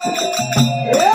ನಿಮ್ಮಲ್ಲಿ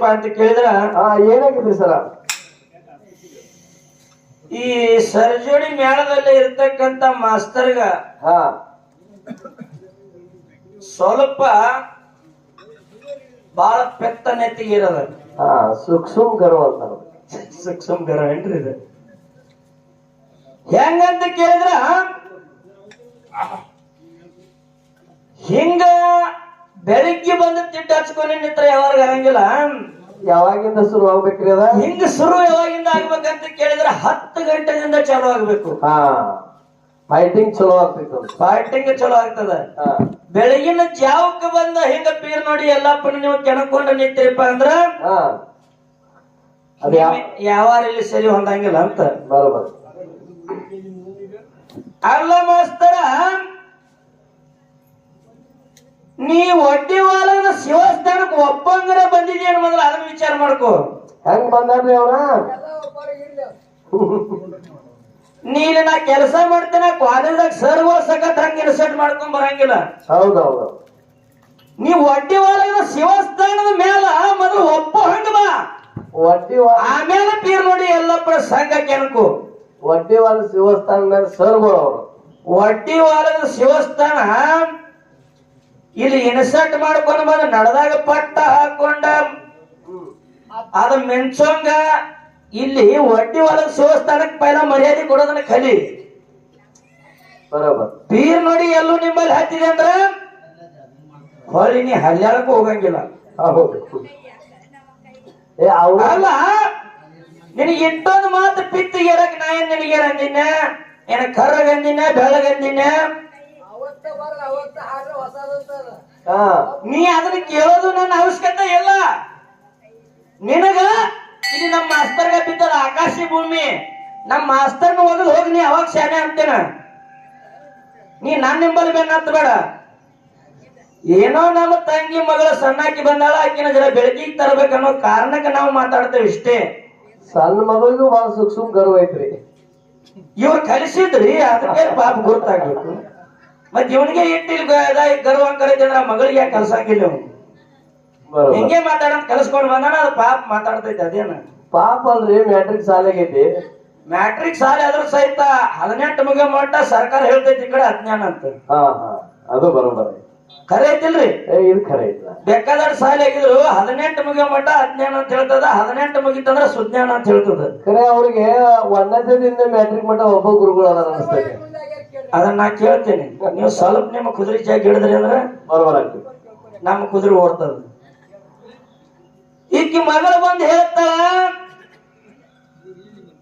ಏನಾಗೈತಪ್ಪ ಅಂತ ಕೇಳಿದ್ರ ಏನಾಗಿದೆ ಸರ? ಈ ಸರ್ಜೋಡಿ ಮೇಳದಲ್ಲಿ ಇರ್ತಕ್ಕಂತ ಮಾಸ್ತರ್ಗ ಹಾ. ಸ್ವಲ್ಪ ಬಹಳ ಪೆತ್ತ ನೆತ್ತಿಗೆ ಇರೋದ. ಸೂಕ್ಷ್ಮ ಗರ್ವ ಅಂತ ಸೂಕ್ಷ್ಮ ಗರ ಏನ್ರಿ ಇದು? ಹೆಂಗಂತ ಕೇಳಿದ್ರ ಹಿಂಗ ಬೆಳಿಗ್ಗೆ ಬಂದು ತಿಟ್ಟು ಹಚ್ಕೊಂಡು ನಿಂತ್ರ ಯಾವಾಗ ಆಗಂಗಿಲ್ಲ ಯಾವಾಗಿಂದ ಶುರು ಆಗ್ಬೇಕ್ರಿ ಅದ? ಹಿಂಗ ಶುರು ಯಾವಾಗಿಂದ ಆಗ್ಬೇಕಂತ ಕೇಳಿದ್ರೆ ಹತ್ತು ಗಂಟೆಯಿಂದ ಚಾಲು ಆಗ್ಬೇಕು. ಹಾ. ಫೈಟಿಂಗ್ ಚಲೋ ಆಗ್ತೈತೆ ಫೈಟಿಂಗ್ ಚಲೋ ಆಗ್ತದ. ಬೆಳಗಿನ ಜಾವಕ್ಕೆ ಬಂದ ಹಿಂಗ ಪೀರ್ ನೋಡಿ ಎಲ್ಲಪ್ಪನ ನೀವು ಕೆಣಕೊಂಡು ನಿಂತಿರಪ್ಪ ಅಂದ್ರ ಹಾ. ಅದ ಯಾವ ಯಾವಾರ ಇಲ್ಲಿ ಸರಿ ಹೊಂದಂಗಿಲ್ಲ ಅಂತ. ಬರೋಬರ್. ಅಲ್ಲ ಮಾಸ್ತರ ನೀ ಒಡ್ಡಿ ವಾಲದ ಶಿವಸ್ಥಾನಕ್ಕೆ ಒಪ್ಪಂಗರ ಬಂದಿದ್ಯೇನು ಮೊದಲು ಅದನ್ನ ವಿಚಾರ ಮಾಡ್ಕೋ. ಹೆಂಗ್ ಬಂದಾರ್ರಿ ಅವ್ರ? ನೀನು ನಾ ಕೆಲಸ ಮಾಡ್ತೇನೆ ಕಾಲೇಜ್ದಾಗ ಸರ್ಗಳು ಸಖತ್ ಹಂಗ ಇನ್ಸೆಟ್ ಮಾಡ್ಕೊಂಡ್ ಬರಂಗಿಲ್ಲ. ಹೌದೌದು. ನೀ ಒಡ್ಡಿ ವಾಲದ ಶಿವಸ್ಥಾನದ ಮೇಲ ಮೊದಲು ಒಪ್ಪ ಹಂಗ ಬಾ. ಒಡ್ಡಿ ಆಮೇಲೆ ಪೀರ್ ನೋಡಿ ಎಲ್ಲ ಸಂಘ ಕೆಣಕು. ವಡ್ಡಿ ವಾಲ ಶಿವಸ್ಥಾನ ಮೇಲೆ ಸರ್ಗಳು ಅವರು. ಒಡ್ಡಿ ವಾಲದ ಶಿವಸ್ಥಾನ ಇಲ್ಲಿ ಇನ್ಸರ್ಟ್ ಮಾಡ್ಕೊಂಡು ಬಂದ ನಡೆದಾಗ ಪಟ್ಟ ಹಾಕೊಂಡ. ಅದ ಮೆಣಸಂಗ ಇಲ್ಲಿ ಒಡ್ಡಿ ಒಳಗೆ ಸೋಸ್ತಾನಕ್ ಪೈಲ ಮರ್ಯಾದೆ ಕೊಡೋದನ್ನ ಕಲಿ. ಬರೋಬರ್. ಪೀರ್ ನೋಡಿ ಎಲ್ಲೂ ನಿಮ್ಮಲ್ಲಿ ಹತ್ತಿದೆ ಅಂದ್ರ ಹೊಳಿ ನೀ ಹಲ್ಯಾಳಕ್ಕೂ ಹೋಗಂಗಿಲ್ಲ. ಹೌದು. ಏ ಅವಲ್ಲ ಅಲ್ಲ ನಿನಗೆ ಇಟ್ಟೊಂದು ಮಾತು ಪಿತ್ತಿಗೆ ಇರಕ್ ನಾ ಏನ್ ನಿನಗೆ ಅಂದಿನ ಏನ ಕರ್ರಗಂದಿನ ಬೆಳಗಂದಿನ ನೀ ಅದನ್ನ ಕೇಳೋದು ನನ್ನ ಅವಶ್ಯಕತೆ ಇಲ್ಲ. ನಿನಗ ಇಲ್ಲಿ ನಮ್ಮ ಮಾಸ್ತರ್ಗ ಬಿದ್ದದ ಆಕಾಶಿ ಭೂಮಿ. ನಮ್ಮ ಮಾಸ್ತರ್ನ ಒಗದ್ ಹೋಗಿ ನೀ ಅವಾಗ ಶಾನೆ ಅಂತೇನ ನೀ ನನ್ನ ನಿಂಬಲ್ ಅಂತ ಬೇಡ. ಏನೋ ನಮ್ಮ ತಂಗಿ ಮಗಳು ಸಣ್ಣಾಕಿ ಬಂದಾಳ ಆಕಿನ ಜರ ಬೆಳಕಿಗೆ ತರಬೇಕನ್ನೋ ಕಾರಣಕ್ಕೆ ನಾವು ಮಾತಾಡ್ತೇವೆ ಇಷ್ಟೇ. ಸಣ್ಣ ಮಗಳಿಗೂ ಬಹಳ ಸುಮ್ ಗರ್ವ ಐತ್ರಿ. ಇವ್ರು ಕಲಿಸಿದ್ರಿ ಅದಕ್ಕೆ ಪಾಪ ಗೊತ್ತಾಗ್ಬೇಕು. ಮತ್ ಇವನಿಗೆ ಇಟ್ಟಿಲ್ ಗರ್ವಂಕರ ಇದ್ರೆ ಮಗಳಿಗೆ ಯಾಕೆ ಕಲ್ಸಂಗಿಲ್ಲ ಅವನು ಹಿಂಗೆ ಮಾತಾಡಂತ ಕಲ್ಸ್ಕೊಂಡ್ ಬಂದಾನ ಅದು ಪಾಪ ಮಾತಾಡ್ತೈತೆ ಅದೇನ? ಪಾಪ ಅಂದ್ರೆ ಮ್ಯಾಟ್ರಿಕ್ ಸಾಲಾಗೈತಿ ಮ್ಯಾಟ್ರಿಕ್ ಸಾಲ ಆದ್ರೂ ಸಹಿತ ಹದಿನೆಂಟು ಮುಗ ಮಟ್ಟ ಸರ್ಕಾರ ಹೇಳ್ತೈತಿ ಈ ಕಡೆ ಅಜ್ಞಾನ ಅಂತ. ಹಾ ಹಾ. ಅದು ಬರೋಬರ ಖರೆ ಐತಿಲ್ರಿ? ಇದು ಖರೆ ಐತಿ. ಬೇಕಾದಷ್ಟು ಸಾಲ ಆಗಿದ್ರು ಹದಿನೆಂಟು ಮುಗಿಯ ಮಟ್ಟ ಅಜ್ಞಾನ ಅಂತ ಹೇಳ್ತದ ಹದಿನೆಂಟು ಮುಗಿತಂದ್ರ ಸುಜ್ಞಾನ ಅಂತ ಹೇಳ್ತದ. ಖರೆ ಅವ್ರಿಗೆ ದಿನ ಮ್ಯಾಟ್ರಿಕ್ ಮಟ್ಟ ಒಬ್ಬ ಗುರುಗಳು ಅದಾರ ಅನಿಸ್ತೈತೆ. ಅದನ್ನ ನಾ ಕೇಳ್ತೇನೆ. ನೀವು ಸ್ವಲ್ಪ ನಿಮ್ಮ ಕುದುರೆ ಜಾಗ ಹಿಡಿದ್ರಿ ಅಂದ್ರೆ ನಮ್ಮ ಕುದುರೆ ಓಡ್ತದ. ಈಕಿ ಮಗಳ ಬಂದು ಹೇಳ್ತಾಳ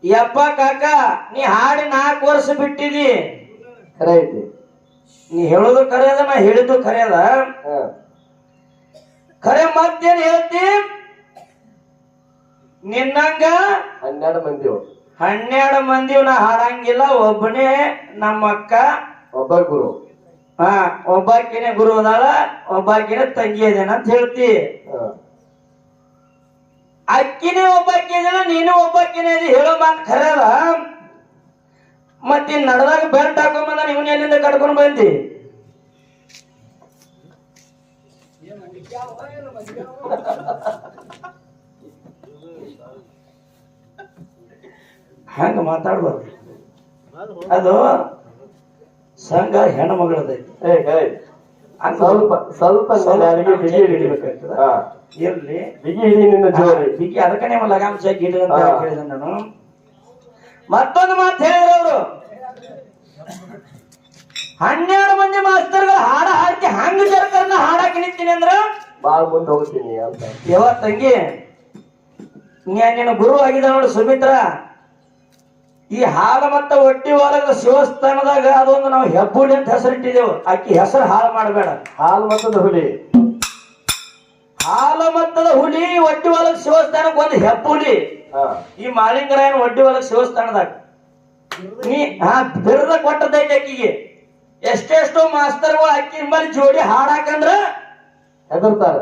ಯಪ್ಪ ಕಾಕ ನೀ ಹಾಡಿ ನಾಲ್ಕು ವರ್ಷ ಬಿಟ್ಟಿದಿ. ರೈಟ್ ನೀ ಹೇಳೋದು ಕರೆಯದ ನಾ ಹೇಳಿದ್ದು ಹಾ. ಖರೆ ಮತ್ತೇನ್ ಹೇಳ್ತಿ? ನಿನ್ನಂಗ ಹನ್ನೆರಡು ಮಂದಿ ಅವ್ರು. ಹನ್ನೆರಡು ಮಂದಿ ನಾ ಹಾಡಂಗಿಲ್ಲ ಒಬ್ಬನೇ ನಮ್ಮ ಅಕ್ಕ ಒಬ್ಬ ಗುರು. ಹಾ ಒಬ್ಬಾಕಿನೇ ಗುರು ಅದಾಳ ಒಬ್ಬಾಕಿನೇ ತಂಗಿ ಅದೇನ ಅಂತ ಹೇಳ್ತಿ. ಅಕ್ಕಿನೇ ಒಬ್ಬಾಕಿ ಅದೇನ ನೀನು ಒಬ್ಬಾಕಿನೇ ಅದಿ ಹೇಳೋ ಮಾತು ಖರೇದ ಮತ್ತೆ ನಡ್ದಾಗ ಬೆಲ್ಟ್ ಹಾಕೊಂಬಂದ ಇವನ್ ಎಲ್ಲಿಂದ ಕಡ್ಕೊಂಡು ಬಂದಿ? ಹಂಗ ಮಾತಾಡ್ಬಾರ್ದು ಅದು ಸಂಘ ಹೆಣ್ಣು ಮಗಳದೈತಿ ಏ ಖರೆ ಐತಿ. ಸ್ವಲ್ಪ ಸ್ವಲ್ಪ ಇರ್ಲಿ. ಬಿಗಿ ಹಿಡಿ ನಿನ್ನ ಜೋರಿ. ಬಿಗಿ ಅದಕ್ಕೆ ನೀವು ಲಗಾಮ್ ಇಡ್ರಿ ಅಂತ ಹಾ. ನಾನು. ಮತ್ತೊಂದು ಮಾತು ಹೇಳಿದ್ರು ಅವರು. ಹನ್ನೆರಡು ಮಂದಿ ಮಾಸ್ತರ್ಗಳು ಹಾಡ ಹಾಕಿ ಹಂಗ ಜರ್ಕರ್ನ ಹಾಡಾಕಿ ನಿಂತೀನಿ ಅಂದ್ರ? ಬಾಳ್ ಮುಂದೆ ಹೋಗ್ತೀನಿ ಅಂತ. ಯಾವ ತಂಗಿ ನೀನು ಗುರು ಆಗಿದ ನೋಡು ಸುಮಿತ್ರ. ಈ ಹಾಲ ಮತ್ತ ಒಟ್ಟಿ ಒಳಗ ಶಿವಸ್ಥಾನದಾಗ ಅದೊಂದು ನಾವು ಹೆಬ್ಬುಳಿ ಅಂತ ಹೆಸರಿಟ್ಟಿದ್ದೇವು. ಅಕ್ಕಿ ಹೆಸರು ಹಾಲು ಮಾಡಬೇಡ. ಹಾಲು ಮತ್ತದ ಹುಲಿ. ಹಾಲ ಮತ್ತದ ಹುಲಿ ಒಟ್ಟಿ ಒಳಗ ಶಿವಸ್ಥಾನಕ್ಕೆ ಒಂದು ಹೆಬ್ಬುಲಿ ಹಾ. ಈ ಮಾಲಿಂಗರಾಯನ ಒಡ್ಡಿ ಒಳಗ ಶಿವಸ್ಥಾನದಾಗ. ನೀ ಹಾ ಬಿರದ ಕೊಟ್ಟದೈತಿ ಅಕ್ಕಿಗೆ ಎಷ್ಟೆಷ್ಟೋ ಮಾಸ್ತರ್ಗಳು ಅಕ್ಕಿ ಮೇಲೆ ಜೋಡಿ ಹಾಡಾಕಂದ್ರ ಹೆದರ್ತಾರ.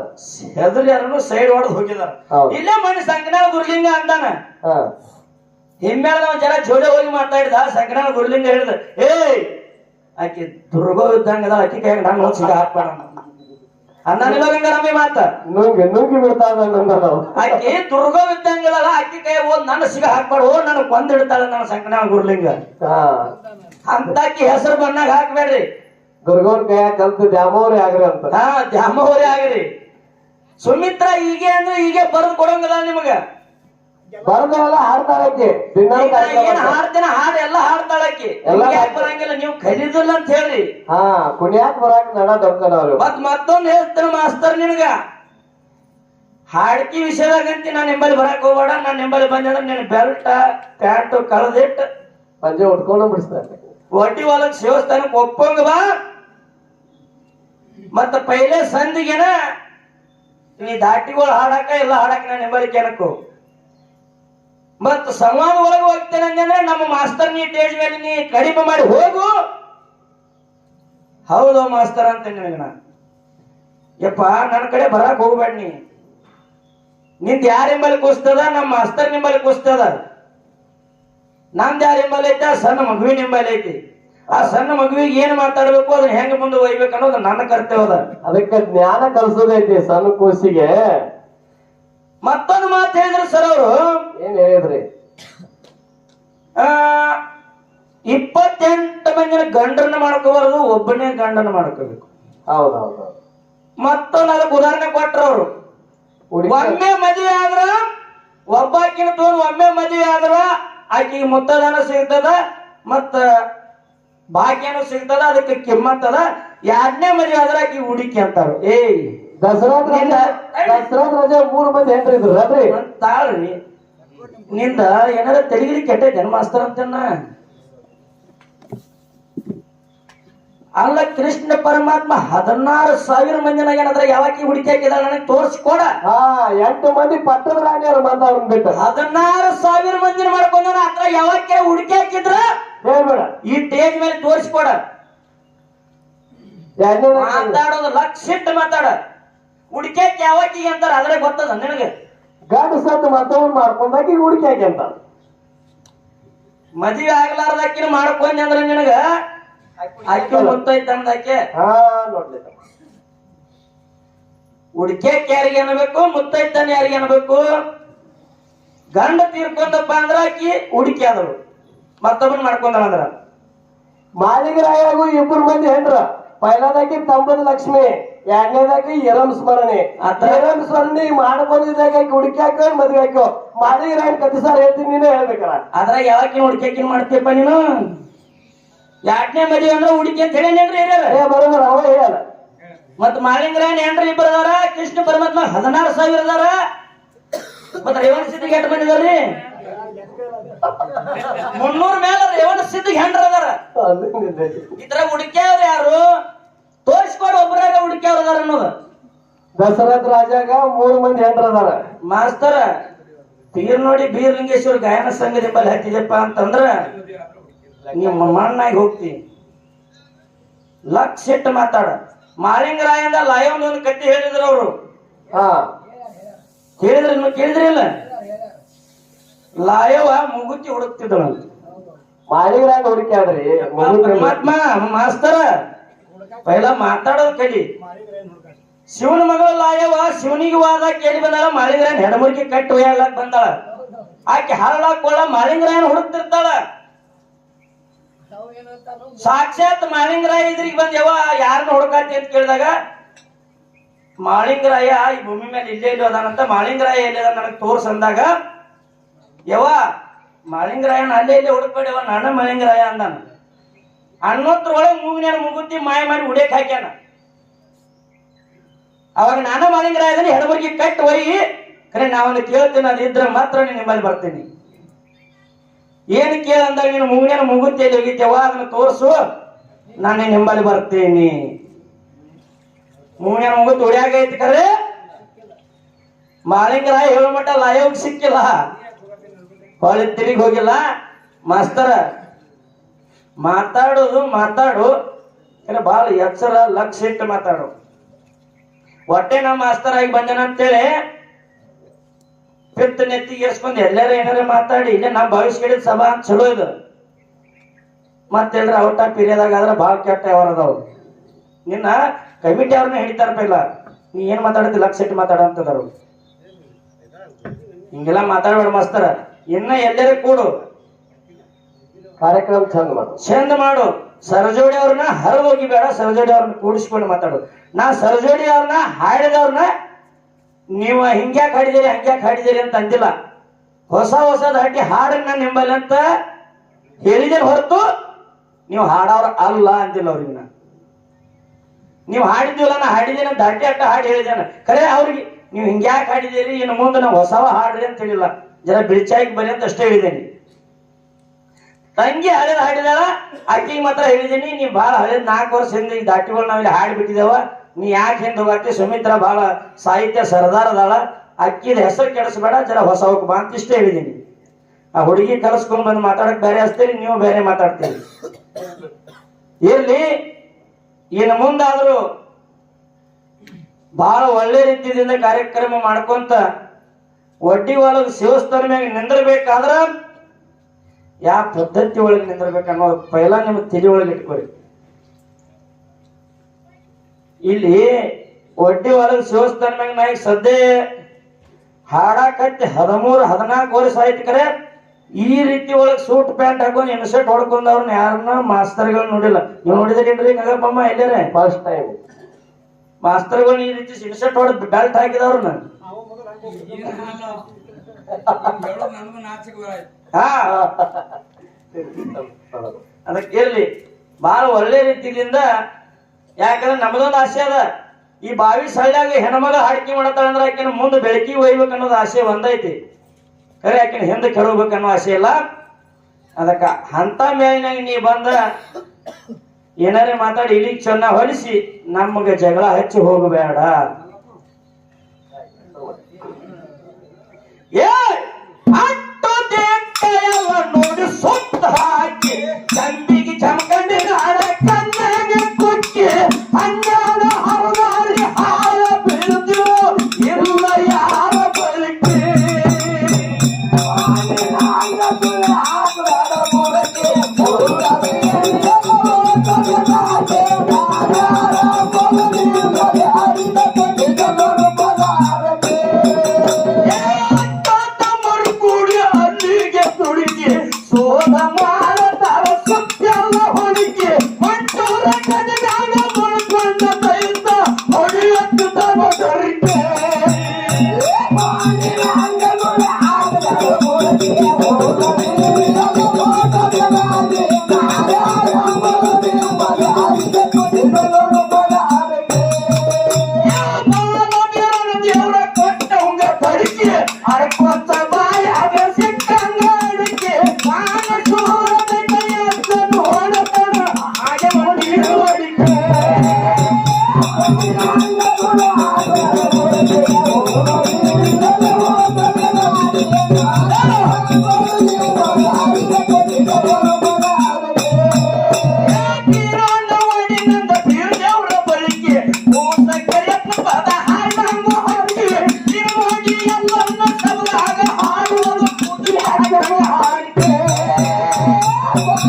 ಹೆದರಿ ಯಾರನ್ನು ಸೈಡ್ ಹೊಡೆದು ಹೋಗಿದಾರ. ಇಲ್ಲೇ ಇಲ್ಲೇ ಮನೆ ಸಂಗನಾಳ ದುರ್ಲಿಂಗ ಅಂತಾನ ಹಾ ಹಿಮ್ಮೇಳ ನಾವು ಜನ ಜೋಡಿ ಹೋಗಿ ಮಾತಾಡಿದ ಸಂಕನಾಳ ಗುರುಲಿಂಗ ಹೇಳಿದ ಏಯ್ ಆಕಿ ದುರ್ಗೋ ಇದ್ದಂಗ ಅದಾಳ ಅಕ್ಕಿ ಕೈಯಾಗ ನಾನು ಹೋಗಿ ಸಿಗ ಹಾಕ್ಬೇಡ ಅಂದಾನಿಲ್ಲ ಗಂಗಾರಮ್ಮಿ ಮಾತ? ನುಂಗಿ ನುಂಗಿ ನಾವು ಆಕಿ ದುರ್ಗೋ ಇದ್ದಂಗಳಲ್ಲ ಅಕ್ಕಿ ಕೈ ಓ ನನ್ನ ಸಿಗ ಹಾಕ್ಬೇಡ ಓ ನನಗ್ ಕೊಂದಿಡ್ತಾಳೆ ನನ್ನ ಸಂಕಟ ಗುರುಲಿಂಗ. ಅಂತ ಅಂತಾಕಿ ಹೆಸರು ಬಂದಾಗ ಹಾಕ್ಬೇಡ್ರಿ ದುರ್ಗವ್ರ ಕೈಯಾಗ ಕಲ್ತು ದ್ಯಾಮವ್ರಿ ಆಗ್ರಿ ಅಂತ. ಹಾ ದ್ಯಾಮೋರಿ ಆಗ್ರಿ. ಸುಮಿತ್ರ ಹೀಗೆ ಅಂದ್ರೆ ಹೀಗೆ ಬರೆದು ಕೊಡಂಗಿಲ್ಲ ನಿಮಗ. ಬರದೆಲ್ಲ ಹಾಡ್ತಾಳಕ್ಕೆ ಏನ್ ಹಾಡ್ತೇನ ಹಾಡು ಎಲ್ಲ ಹಾಡ್ತಾಳಕ್ಕೆ ಎಲ್ಲ ಬರಂಗಿಲ್ಲ ನೀವು ಕಲಿದಿಲ್ಲ ಅಂತ ಹೇಳ್ರಿ. ಹಾ ಕುಣಿಯಾಕ್ ಬರಾಕ್ ನಡ ದೊಡ್ಕನವ್ರು ಮತ್ ಮತ್ತೊಂದ್ ಹೇಳ್ತೇನೆ ಮಾಸ್ತರ್ ನಿನಗ. ಹಾಡ್ಕಿ ವಿಷಯದಾಗಂತಿ ನಾನು ನಿಂಬಲ್ಲಿ ಬರಕ್ ಹೋಗ್ಬೇಡ ನಾನು ನಿಂಬಲ್ಲಿ ಬಂದೆ ಅಂದ್ರೆ ನಿನ್ ಬೆಲ್ಟ್ ಪ್ಯಾಂಟ್ ಕಳೆದಿಟ್ಟು. ಪಂಜೆ ಉಟ್ಕೊಂಡು ಬಿಡಿಸ್ತಾರೆ ಒಟ್ಟಿ ಒಳಗ್ ಶಿವಸ್ಥಾನಕ್ ಒಪ್ಪಂಗ ಬಾ. ಮತ್ತ ಪೈಲೆ ಸಂದಿಗೆನ ನೀ ದಾಟಿಗಳು ಹಾಡಾಕ ಎಲ್ಲ ಹಾಡಾಕ ನಾನು ನಿಂಬಲ್ಲಿ ಅನಕು ಮತ್ತ ಸಂವಾದ ಒಳಗೆ ಹೋಗ್ತೇನೆ ಅಂದ್ರೆ ನಮ್ಮ ಮಾಸ್ತರ್ ನೀ ಟೇಜ್ ಮೇಲೆ ನೀ ಕಡಿಮೆ ಮಾಡಿ ಹೋಗು. ಹೌದು ಮಾಸ್ತರ್ ಅಂತ ನಿನಗೆ ನಾ ಯಪ್ಪ ನನ್ನ ಕಡೆ ಬರಾಕ್ ಹೋಗ್ಬೇಡ ನೀ. ನಿಂದ ಯಾರ ಕುಸ್ತದ ಕೂಸ್ತದ ನಮ್ಮ ಮಾಸ್ತರ್ ನಿಂಬಲ್ಲಿ ಕೂಸ್ತದ ನಂದ್ ಯಾರ ಎಂಬಲ್ಲಿ ಐತೆ? ಸಣ್ಣ ಮಗುವಿನ ಎಂಬಲ್ಲಿ ಐತಿ. ಆ ಸಣ್ಣ ಮಗುವಿಗೆ ಏನ್ ಮಾತಾಡ್ಬೇಕು? ಅದನ್ನ ಹೆಂಗ್ ಮುಂದೆ ಒಯ್ಬೇಕು ಅನ್ನೋದು ನನ್ನ ಕರ್ತವ್ಯ ಅದ. ಅದಕ್ಕೆ ಜ್ಞಾನ ಕಲ್ಸೋದೈತಿ ಸಣ್ಣ ಕೂಸಿಗೆ. ಮತ್ತೊಂದು ಮಾತು ಹೇಳಿದ್ರು ಸರ್ ಅವರು. ಏನ್ ಹೇಳಿದ್ರಿ? ಇಪ್ಪತ್ತೆಂಟು ಮಂದಿನ ಗಂಡರನ್ನ ಮಾಡ್ಕೋಬಾರದು ಒಬ್ಬನೇ ಗಂಡನ ಮಾಡ್ಕೋಬೇಕು. ಹೌದೌದು. ಹೌದ್ ಮತ್ತೊಂದು ಅದಕ್ಕೆ ಉದಾಹರಣೆ ಕೊಟ್ರು ಅವರು. ಒಮ್ಮೆ ಮದುವೆ ಆದ್ರ ಒಬ್ಬಾಕಿನ ತಗೊಂಡು ಒಮ್ಮೆ ಮದುವೆ ಆದ್ರ ಆಕಿಗೆ ಮುತ್ತದನ ಸಿಗ್ತದ ಮತ್ತ ಭಾಗ್ಯನೂ ಸಿಗ್ತದ ಅದಕ್ಕೆ ಕಿಮ್ಮತ್ತದ. ಎರಡನೇ ಮದುವೆ ಆದ್ರ ಆಕಿ ಹುಡುಕಿ ಅಂತಾರ. ಏಯ್! ದಸರಾದ ದಸರಾದ ರಜೆ ಮೂರು ಮಂದಿ ಹೆಂಡ್ರಿ ಇದ್ರು? ಅಲ್ರಿ ತಾಳ್ರಿ. ನಿಂದ ಏನಾರ ತೆಲಿಗಿರಿ ಕೆಟ್ಟ ಜನ್ಮಾಸ್ತರ ಅಂತನ್ನ ಅಲ್ಲ ಕೃಷ್ಣ ಪರಮಾತ್ಮ ಹದಿನಾರು ಸಾವಿರ ಮಂದಿನಾಗ ಏನಾದ್ರ ಯಾವಾಕಿ ಹುಡುಕಿ ಹಾಕಿದಾಳ ನನಗೆ ತೋರಿಸ್ಕೊಡ. ಹಾ ಎಂಟು ಮಂದಿ ಪಟ್ಟದ ರಾಣಿಯವರು ಬಂದವ್ರ ಬಿಟ್ಟು. ಹದಿನಾರು ಸಾವಿರ ಮಂದಿನ ಮಾಡ್ಕೊಂಡ ಅದ್ರ ಯಾವಕ್ಕೆ ಹುಡುಕಿ ಹಾಕಿದ್ರ? ಹೇಳ್ಬೇಡ. ಈ ಟೇಜ್ ಮೇಲೆ ತೋರಿಸ್ಕೊಡ. ಮಾತಾಡೋದು ಲಕ್ಷ ಇಟ್ಟು ಮಾತಾಡ. ಹುಡುಕ್ಯಾಕ ಯಾವಾಗಿ ಅಂತಾರ? ಅದ್ರೆ ಗೊತ್ತದ ನಿನಗೆ? ಗಾಡಿ ಸತ್ತು ಮತ್ತವ್ರು ಮಾಡ್ಕೊಂಡಾಕಿ ಹುಡುಕಿ ಅಂತ ಮದುವೆ ಆಗ್ಲಾರ್ದಕ್ಕಿನ ಮಾಡ್ಕೊಂಡಿ ಅಂದ್ರ ನಿನಗ? ಅಕ್ಕಿ ಮುತ್ತೈತೆ ಅಂದಾಕೆ? ಹಾ ನೋಡ್ಲಿ ಹುಡ್ಕ್ಯಾಕ ಯಾರಿಗೆ ಅನ್ಬೇಕು ಮುತ್ತೈತನ ಯಾರಿಗೆ ಅನ್ಬೇಕು ಗಂಡ ತೀರ್ಕೊಂಡಪ್ಪ ಅಂದ್ರ ಆಕಿ ಹುಡುಕಿ ಆದಳು. ಮತ್ತೊಬ್ಬನ್ ಮಾಡ್ಕೊಂಡ್ರ ಅಂದ್ರ. ಇಬ್ಬರು ಮಂದಿ ಹೆಂಡ್ರ. ಪೈಲಾದಾಕಿ ತಂಬದ ಲಕ್ಷ್ಮಿ. ಎರಡನೇದಾಗಿ ಎರಂ ಸ್ಮರಣೆ. ಇರಂ ಎರಂ ಸ್ಮರಣೆ ಮಾಡ್ಕೊಂಡಿದ್ದಾಗ ಹುಡುಕಿ ಹಾಕೋ ಮದ್ವೆ ಹಾಕೋ ಮಾಡಿ ಇರಂಗ್ ಕತಿ ಸರ್ ಹೇಳ್ತೀನಿ ನೀನೇ ಹೇಳ್ಬೇಕಲ್ಲ. ಅದ್ರಾಗ ಹುಡುಕಿ ಹುಡ್ಕ್ಯಾಕಿನ್ ಮಾಡ್ತೀಯಪ್ಪ ನೀನು? ಎರಡನೇ ಮದುವೆ ಅಂದ್ರೆ ಹುಡುಕಿ ಅಂತ ಹೇಳಿ ಏ ಬರೋಬರ ಅವ ಹೇಳಲ್ಲ. ಮತ್ ಮಾಳಿಂಗರಾಯನ್ ಏನ್ರಿ ಇಬ್ಬರು ಅದಾರ? ಕೃಷ್ಣ ಪರಮಾತ್ಮ ಹದಿನಾರು ಸಾವಿರ ಅದಾರ? ಮತ್ ರೇವಣ ಸಿದ್ಧಿಗೆ ಎಟ್ ಬಂದಿದಾರ್ರಿ ಮುನ್ನೂರ್ ಮೇಲೆ ರೇವಣ ಸಿದ್ಧಿಗೆ ಹೆಂಡ್ರ ಅದಾರ? ಇದ್ರ ಹುಡುಕಿ ಯಾರು? ತೋರಿಸ್ಕೊಡು ಒಬ್ಬರಾಗ ಹುಡುಕಿ ಅವ್ರದಾರ ಅನ್ನೋದು. ದಸರಥ ರಾಜಾಗ ಮೂರು ಮಂದಿ ಹೆಂಡ್ರ ಅದಾರ. ಮಾಸ್ತರ ಬೀರ್ ನೋಡಿ ಬೀರ್ಲಿಂಗೇಶ್ವರ ಗಾಯನ ಸಂಘದ ಬಲ್ಲಿ ಹತ್ತಿದೆಪ್ಪ ಅಂತಂದ್ರ ನಿಮ್ಮ ಮಣ್ಣಾಗಿ ಹೋಗ್ತಿ. ಲಕ್ಷ ಇಟ್ಟು ಮಾತಾಡ. ಮಾಳಿಂಗರಾಯಂದ ಲಾಯವ್ ಒಂದು ಕಟ್ಟಿ ಹೇಳಿದ್ರು ಅವರು. ಹಾ. ಕೇಳಿದ್ರಿ ಕೇಳಿದ್ರಿ ಇಲ್ಲ? ಲಾಯವ ಮುಗುತಿ ಹುಡುಕ್ತಿದ್ದಳು ಮಾಳಿಗರಾಗ ಹುಡುಕಿ ಆದ್ರಿ ಪರಮಾತ್ಮ ಮಾಸ್ತರ ಪೈಲ ಮಾತಾಡೋದ್ ಕಲಿ. ಶಿವನ ಮಗಳ ಲಾಯವ, ಶಿವನಿಗೆ ವಾದ ಕೇಳಿ ಬಂದಾಳ, ಮಾಳಿಂಗರಾಯನ್ ಹೆಡಮುರ್ಗಿ ಕಟ್ಟಿ ಒಯ್ಯಾಳಕ್ ಬಂದಾಳ. ಆಕೆ ಹರಳಾಕೊಳ್ಳ ಮಾಳಿಂಗರಾಯನ್ ಹುಡುಕ್ತಿರ್ತಾಳ. ಸಾಕ್ಷಾತ್ ಮಾಳಿಂಗರಾಯ ಇದ್ರಿಗೆ ಬಂದ್ ಯಾವ ಯಾರನ್ನ ಹುಡುಕಾತಿ ಅಂತ ಕೇಳಿದಾಗ, ಮಾಳಿಂಗರಾಯ ಈ ಭೂಮಿ ಮೇಲೆ ಇಲ್ಲೇ ಇಲ್ಲ ಅದಾನಂತ ಮಾಳಿಂಗರಾಯ ಎಲ್ಲಿ ಅದ ನನಗೆ ತೋರ್ಸ್ ಅಂದಾಗ ಯವ ಮಾಳಿಂಗರಾಯನ ಅಲ್ಲೇ ಇಲ್ಲೇ ಹುಡುಕ್ಬೇಡಿ ಯಾವ ನನ್ನ ಮಾಳಿಂಗರಾಯ ಅಂದಾನ. ಅನ್ನೋದ್ರೊಳಗೆ ಮೂಗಿನ ಮುಗುತ್ತಿ ಮಾಯ ಮಾಡಿ ಉಡೇಕ್ ಹಾಕ್ಯಾನ. ಅವಾಗ ನಾನು ಮಾಳಿಂಗರಾಯ ಅದನ್ನ ಹೆಡಬರ್ಗಿ ಕಟ್ ಒಯ್ಯಿ ಖರೆ ನಾವನ್ನ ಕೇಳ್ತೀನಿ ಇದ್ರೆ ಮಾತ್ರ ನಿಮ್ಮಲ್ಲಿ ಬರ್ತೀನಿ. ಏನು ಕೇಳಂದಾಗ ನೀನು ಮೂಗಿನ ಮುಗುತಿಯಲ್ಲಿ ಹೋಗಿದ್ದೇವ ಅದನ್ನ ತೋರ್ಸು, ನಾನು ನಿಮ್ಮಲ್ಲಿ ಬರ್ತೀನಿ. ಮೂಗಿನ ಮುಗುತ್ತಿ ಉಡಿಯಾಗೈತಿ ಕರೆ. ಮಾಳಿಂಗರಾಯ ಹೇಳೋ ಮಟ್ಟ ಲಾಯೋಗ್ ಸಿಕ್ಕಿಲ್ಲ? ಹೊಳಿ ತಿರುಗಿ ಹೋಗಿಲ್ಲ. ಮಾಸ್ತರ ಮಾತಾಡೋದು ಮಾತಾಡು. ಏನ ಬಾಲ ಎಚ್ಚರ, ಲಕ್ಷ ಇಟ್ಟು ಮಾತಾಡು. ಹೊಟ್ಟೆ ನಮ್ಮ ಮಾಸ್ತರಾಗಿ ಬಂದನ ಅಂತೇಳಿ ಪಿತ್ತ ನೆತ್ತಿಗೆ ಏರ್ಸ್ಕೊಂಡ್ ಎಲ್ಲಾರ ಏನಾರ ಮಾತಾಡಿ, ಇಲ್ಲ ನಾ ಭವಿಷ್ಯ ಸಭಾ ಅಂತ ಚಲೋ ಇದು. ಮತ್ತೆಲ್ರ ಔಟ್ ಆಫ್ ಪೀರಿಯದಾಗ ಆದ್ರೆ ಭಾಳ ಕೆಟ್ಟ ಯಾವ ಅದಾವು. ನಿನ್ನ ಕಮಿಟಿ ಅವ್ರನ್ನ ಹಿಡಿತಾರಪ್ಪ ಇಲ್ಲ ನೀ ಏನ್ ಮಾತಾಡ್ತಿ ಲಕ್ಷ ಇಟ್ಟು ಮಾತಾಡ ಅಂತದಾರು. ಹಿಂಗೆಲ್ಲ ಮಾತಾಡ್ಬೇಡ ಮಾಸ್ತರ, ಇನ್ನ ಎಲ್ಲರೂ ಕೂಡು. ಕಾರ್ಯಕ್ರಮ ಚಂದ ಮಾಡು. ಚಂದ ಮಾಡು. ಸರಜೋಡಿ ಅವ್ರನ್ನ ಹರಿದು ಹೋಗಿ ಬೇಡ, ಸರಜೋಡಿ ಅವ್ರನ್ನ ಕೂಡಿಸ್ಕೊಂಡು ಮಾತಾಡು. ನಾ ಸರಜೋಡಿ ಅವ್ರನ್ನ ಹಾಡಿದವ್ರನ್ನ ನೀವು ಹಿಂಗ್ಯಾಕ್ ಹಾಡಿದಿರಿ, ಹಂಗ್ಯಾಕ್ ಹಾಡಿದಿರಿ ಅಂತ ಅಂದಿಲ್ಲ. ಹೊಸ ಹೊಸದ ಹಾಕಿ ಹಾಡನ್ನ ನಿಂಬಲ್ಲಿ ಅಂತ ಹೇಳಿದೆ ಹೊರತು ನೀವು ಹಾಡವ್ರ ಅಲ್ಲ ಅಂತಿಲ್ಲ ಅವ್ರಿಗೆ ನಾ. ನೀವು ಹಾಡಿದ್ವಲ್ಲ ನಾ ಹಾಡಿದ್ದೀನಿ ಅಂತ ದಾಟಿ ಅಟ್ಟ ಹಾಡಿ ಹೇಳಿದ್ದೇನೆ ಖರೆ ಅವ್ರಿಗೆ ನೀವು ಹಿಂಗ್ಯಾಕ್ ಹಾಡಿದಿರಿ, ಇನ್ನು ಮುಂದೆ ನಾವು ಹೊಸವ ಹಾಡ್ರಿ ಅಂತ ಹೇಳಿಲ್ಲ. ಜನ ಬಿಳಿಚಾಗಿ ಬರೀ ಅಂತ ಅಷ್ಟೇ ಹೇಳಿದ್ದೇನೆ ತಂಗಿ ಹಳೇದ್ ಹಾಡಿದಾಳ ಆಕಿಗೆ ಮಾತ್ರ ಹೇಳಿದೀನಿ, ನೀ ಭಾಳ ಹಳೇದ್ ನಾಲ್ಕು ವರ್ಷ ಹಿಂದೆ ದಾಟಿಗಳು ನಾವಿಲ್ಲಿ ಹಾಡಿ ಬಿಟ್ಟಿದ್ದೇವ ನೀ ಯಾಕೆ ಹಿಂದೆ ಹೋಗಾಕಿ ಸುಮಿತ್ರ ಬಹಳ ಸಾಹಿತ್ಯ ಸರದಾರ ಅದಾಳ ಅಕ್ಕಿದ ಹೆಸರು ಕೆಡಿಸ್ಬೇಡ, ಜರ ಹೊಸ ಬಾ ಅಂತ ಇಷ್ಟೇ ಹೇಳಿದೀನಿ. ಆ ಹುಡುಗಿ ಕಲಿಸ್ಕೊಂಡ್ ಬಂದು ಮಾತಾಡಕ್ ಬೇರೆ ಹಚ್ತೀರಿ, ನೀವು ಬೇರೆ ಮಾತಾಡ್ತೀರಿ. ಇರ್ಲಿ ಇನ್ನು ಮುಂದಾದ್ರೂ ಬಹಳ ಒಳ್ಳೆ ರೀತಿಯಿಂದ ಕಾರ್ಯಕ್ರಮ ಮಾಡ್ಕೊಂತ, ಒಡ್ಡಿ ಒಳಗೆ ಸೇವಸ್ಥಾನ ಮ್ಯಾಗ ನಿಂದಿರ್ಬೇಕಾದ್ರ ಯಾವ ಪದ್ಧತಿ ಒಳಗೆ ನಿಂದಿರ್ಬೇಕು ಅನ್ನೋದು ಪೈಲ ನಿಮ್ಮ ತಲೆ ಒಳಗೆ ಇಟ್ಕೊಳ್ಳಿ ಇಲ್ಲಿ ಒಡ್ಡಿ ಒಳಗೆ ಶಿವಸ್ಥಾನ ಮ್ಯಾಗ ನಾ ಈಗ ಸದ್ಯ ಹಾಡಾಕತ್ತಿ ಹದಿಮೂರು ಹದಿನಾಲ್ಕು ವರ್ಷ ಆಯ್ತು ಕರೆ ಈ ರೀತಿ ಒಳಗೆ ಸೂಟ್ ಪ್ಯಾಂಟ್ ಹಾಕೊಂಡು ಇನ್ಸರ್ಟ್ ಹೊಡ್ಕೊಂಡವ್ರನ್ನ ಯಾರನ್ನ ಮಾಸ್ತರ್ಗಳು ನೋಡಿಲ್ಲ. ನೀವು ನೋಡಿದ್ರೇನ್ರಿ ನಗಪ್ಪಮ್ಮ ಎಲ್ಲೇನೆ? ಫಸ್ಟ್ ಟೈಮ್ ಮಾಸ್ತರ್ಗಳು ಈ ರೀತಿ ಇನ್ಸೆಟ್ ಹೊಡೆದ್ ಬೆಲ್ಟ್ ಹಾಕಿದವ್ರನ್ನ ಹಾ ಅದಕ್ಕೆ ಇರ್ಲಿ. ಬಹಳ ಒಳ್ಳೆ ರೀತಿಯಿಂದ ಯಾಕಂದ್ರೆ ನಮ್ದೊಂದು ಆಸೆ ಅದ. ಈ ಬಾವಿ ಸಳ್ಳಾಗ ಹೆಣ್ಮಗ ಹಾಡಿಕೆ ಮಾಡತ್ತಾಳ ಅಂದ್ರೆ ಆಕಿನ ಮುಂದೆ ಬೆಳಕಿ ಒಯ್ಬೇಕು ಅನ್ನೋದು ಆಸೆ ಒಂದೈತಿ. ಖರೆ ಆಕಿನ ಹಿಂದೆ ಕರೋಬೇಕು ಅನ್ನೋ ಆಸೆ ಇಲ್ಲ. ಅದಕ್ಕೆ ಅಂತ ಮೇಲಿನಾಗ ನೀ ಬಂದ, ಏನಾರೇ ಮಾತಾಡಿ ಇಲ್ಲಿಗೆ ಚೆನ್ನ ಹೊಲಿಸಿ, ನಮಗೆ ಜಗಳ ಹಚ್ಚಿ ಹೋಗಬೇಡ. ಏ! ದೇಕ್ಕಯವ ನೋಡಿ ಸುತ್ತ ಹಾಕಿ ಚಂದಿಗೆ ಚಮಕಂಡಿನ ಹಣ ಕಣ್ಣಾಗೆ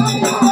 Thank you.